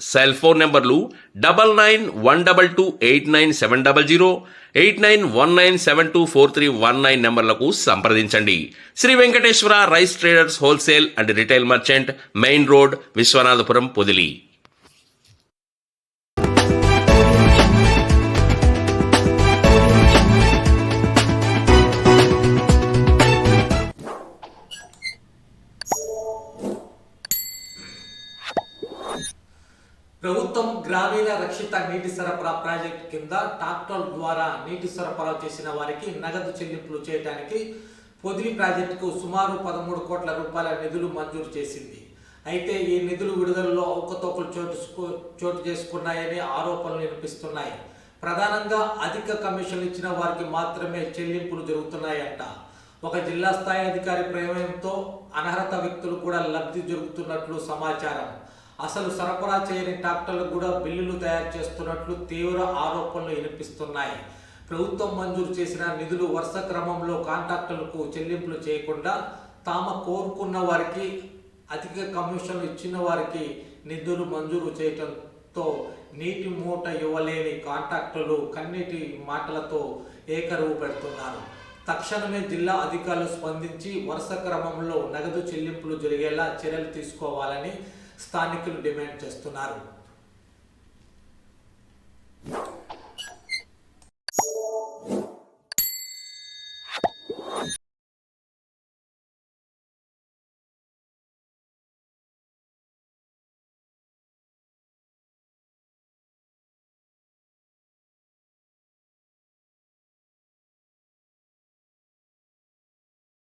cell phone నెంబర్లు double nine one double two eight nine seven double zero eight nine one nine seven two four three one nine నెంబర్లకు సంప్రదించండి. Shri Venkateswara rice traders wholesale and retail merchant main road Vishwanathapuram Podili. ప్రభుత్వం గ్రామీణ రక్షిత నీటి సరఫరా project కింద tractor ద్వారా నీటి సరఫరా చేసిన వారికి నగదు చెల్లింపులు చేయడానికి పొదిలి ప్రాజెక్టుకు సుమారు పదమూడు కోట్ల రూపాయల నిధులు మంజూరు చేసింది. అయితే ఈ నిధులు విడుదలలో అవకతవకలు చోటు చోటు చేసుకున్నాయని ఆరోపణలు వినిపిస్తున్నాయి. ప్రధానంగా అధిక కమిషన్ ఇచ్చిన వారికి మాత్రమే చెల్లింపులు జరుగుతున్నాయంట. ఒక జిల్లా స్థాయి అధికారి ప్రమేయంతో అనర్హత వ్యక్తులు కూడా లబ్ధి జరుగుతున్నట్లు సమాచారం. అసలు సరఫరా చేయని ట్రాక్టర్లకు కూడా బిల్లులు తయారు చేస్తున్నట్లు తీవ్ర ఆరోపణలు వినిపిస్తున్నాయి. ప్రభుత్వం మంజూరు చేసిన నిధులు వరుస క్రమంలో కాంట్రాక్టర్లకు చెల్లింపులు చేయకుండా తాము కోరుకున్న వారికి అధిక కమిషన్లు ఇచ్చిన వారికి నిధులు మంజూరు చేయడంతో నీటి మూట ఇవ్వలేని కాంట్రాక్టర్లు కన్నీటి మాటలతో ఏకరువు పెడుతున్నారు. తక్షణమే జిల్లా అధికారులు స్పందించి వరుస క్రమంలో నగదు చెల్లింపులు జరిగేలా చర్యలు తీసుకోవాలని స్థానికులు డిమాండ్ చేస్తున్నారు.